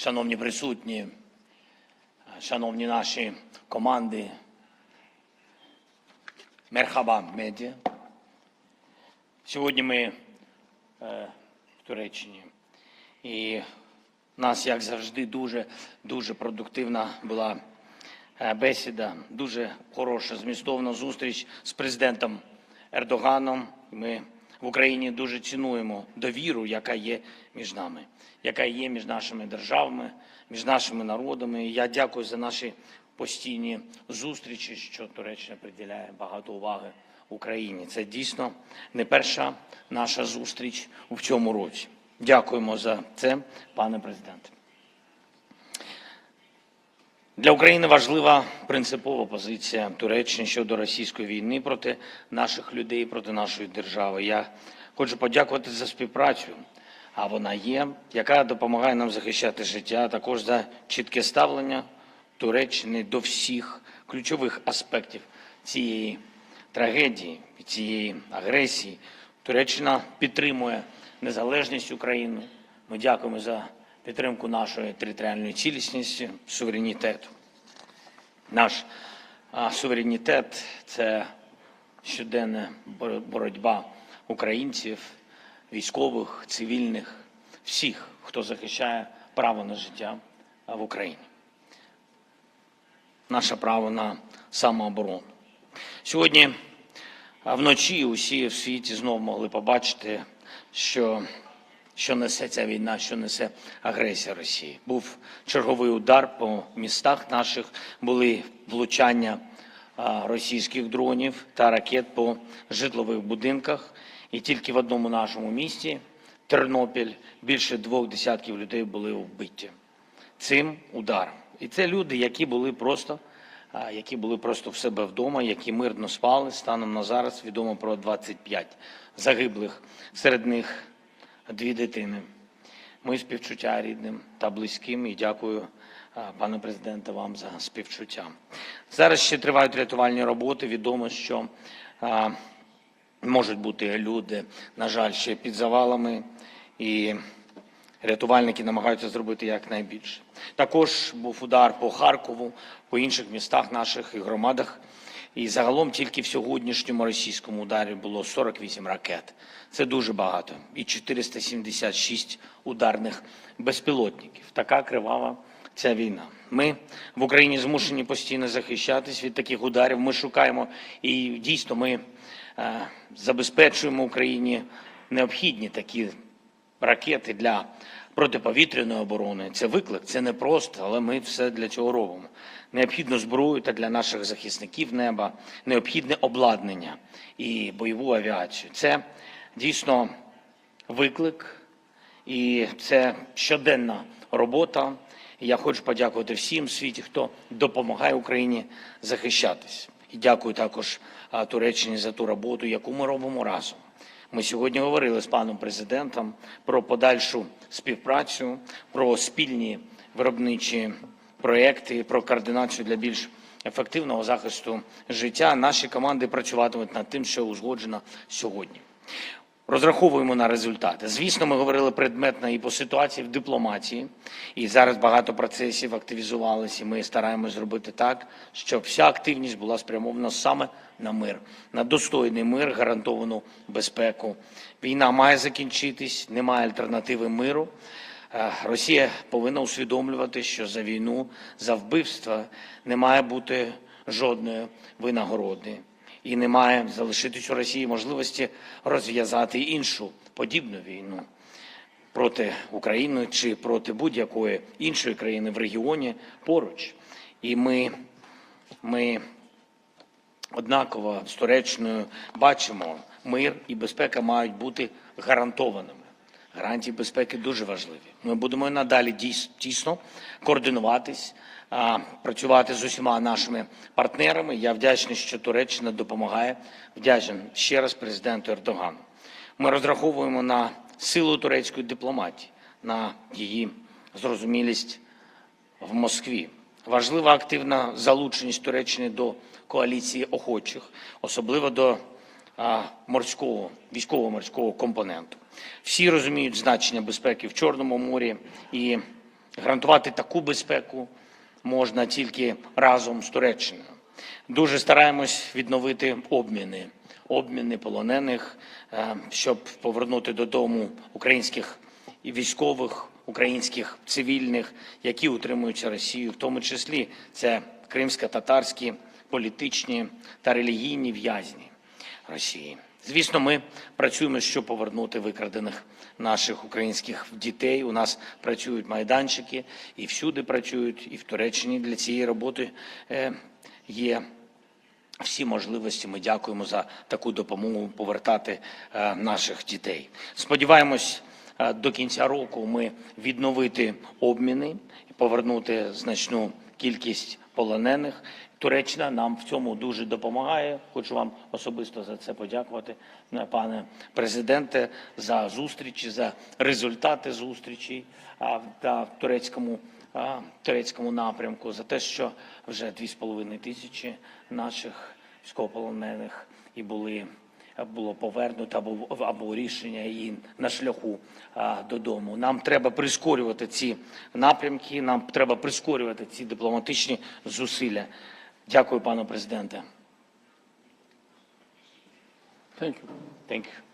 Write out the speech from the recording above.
шановні присутні, шановні наші команди, Мерхаба медіа. Сьогодні ми е, в Туреччині. І в нас, як завжди, дуже дуже продуктивна була е, бесіда, дуже хороша, змістовна зустріч з президентом Ердоганом. Ми в Україні дуже цінуємо довіру, яка є між нами, яка є між нашими державами, між нашими народами. Я дякую за наші постійні зустрічі, що Туреччина приділяє багато уваги Україні. Це дійсно не перша наша зустріч у цьому році. Дякуємо за це, пане президенте. Для України важлива принципова позиція Туреччини щодо російської війни проти наших людей, проти нашої держави. Я хочу подякувати за співпрацю, а вона є, яка допомагає нам захищати життя, а також за чітке ставлення Туреччини до всіх ключових аспектів цієї трагедії, цієї агресії. Туреччина підтримує незалежність України. Ми дякуємо за підтримку нашої територіальної цілісності, суверенітету. Наш суверенітет це щоденна боротьба українців, військових, цивільних, всіх, хто захищає право на життя в Україні. Наше право на самооборону. Сьогодні вночі усі в світі знову могли побачити, що що несе ця війна, що несе агресія Росії. Був черговий удар по містах наших, були влучання російських дронів та ракет по житлових будинках. І тільки в одному нашому місті, Тернопіль, більше двох десятків людей були вбиті цим ударом. І це люди, які були просто, які були просто в себе вдома, які мирно спали. Станом на зараз відомо про 25 загиблих. Серед них дві дитини. Мої співчуття рідним та близьким і дякую, пане президенте, вам за співчуття. Зараз ще тривають рятувальні роботи. Відомо, що а, можуть бути люди, на жаль, ще під завалами, і рятувальники намагаються зробити якнайбільше. Також був удар по Харкову, по інших містах наших і громадах. І загалом тільки в сьогоднішньому російському ударі було 48 ракет. Це дуже багато. І 476 ударних безпілотників. Така кривава ця війна. Ми в Україні змушені постійно захищатись від таких ударів. Ми шукаємо і дійсно ми е, забезпечуємо Україні необхідні такі ракети для протиповітряної оборони. Це виклик, це не просто, але ми все для цього робимо. Необхідну зброю та для наших захисників неба, необхідне обладнання і бойову авіацію. Це дійсно виклик, і це щоденна робота. Я хочу подякувати всім в світі, хто допомагає Україні захищатись. І дякую також Туреччині за ту роботу, яку ми робимо разом. Ми сьогодні говорили з паном президентом про подальшу співпрацю, про спільні виробничі проекти, про координацію для більш ефективного захисту життя. Наші команди працюватимуть над тим, що узгоджено сьогодні. Розраховуємо на результати. Звісно, ми говорили предметно і по ситуації в дипломатії, і зараз багато процесів активізувалися. Ми стараємось зробити так, щоб вся активність була спрямована саме на мир, на достойний мир, гарантовану безпеку. Війна має закінчитись, немає альтернативи миру. Е, Росія повинна усвідомлювати, що за війну, за вбивства не має бути жодної винагороди і не має залишитись у Росії можливості розв'язати іншу подібну війну проти України чи проти будь-якої іншої країни в регіоні поруч. І ми, ми однаково з Туреччиною бачимо, мир і безпека мають бути гарантованими. Гарантії безпеки дуже важливі. Ми будемо і надалі тісно координуватись, працювати з усіма нашими партнерами. Я вдячний, що Туреччина допомагає. Вдячний ще раз президенту Ердогану. Ми розраховуємо на силу турецької дипломатії, на її зрозумілість в Москві. Важлива активна залученість Туреччини до коаліції охочих, особливо до морського військово-морського компоненту. Всі розуміють значення безпеки в Чорному морі і Гарантувати таку безпеку можна тільки разом з Туреччиною. Дуже стараємось відновити обміни, обміни полонених, е, щоб повернути додому українських військових, українських цивільних, які утримуються Росією, в тому числі це кримсько-татарські політичні та релігійні в'язні Росії. Звісно, ми працюємо, щоб повернути викрадених наших українських дітей. У нас працюють майданчики і всюди працюють, і в Туреччині для цієї роботи е, є всі можливості. Ми дякуємо за таку допомогу повертати е, наших дітей. Сподіваємось, е, до кінця року ми відновити обміни і повернути значну кількість полонених. Туреччина нам в цьому дуже допомагає. Хочу вам особисто за це подякувати, пане президенте, за зустрічі, за результати зустрічей а, та в турецькому турецькому напрямку, за те, що вже 2,5 тисячі наших військовополонених і були було повернуто або, або рішення її на шляху а, додому. Нам треба прискорювати ці напрямки. Нам треба прискорювати ці дипломатичні зусилля. Дякую, пане президенте. Thank you. Thank you.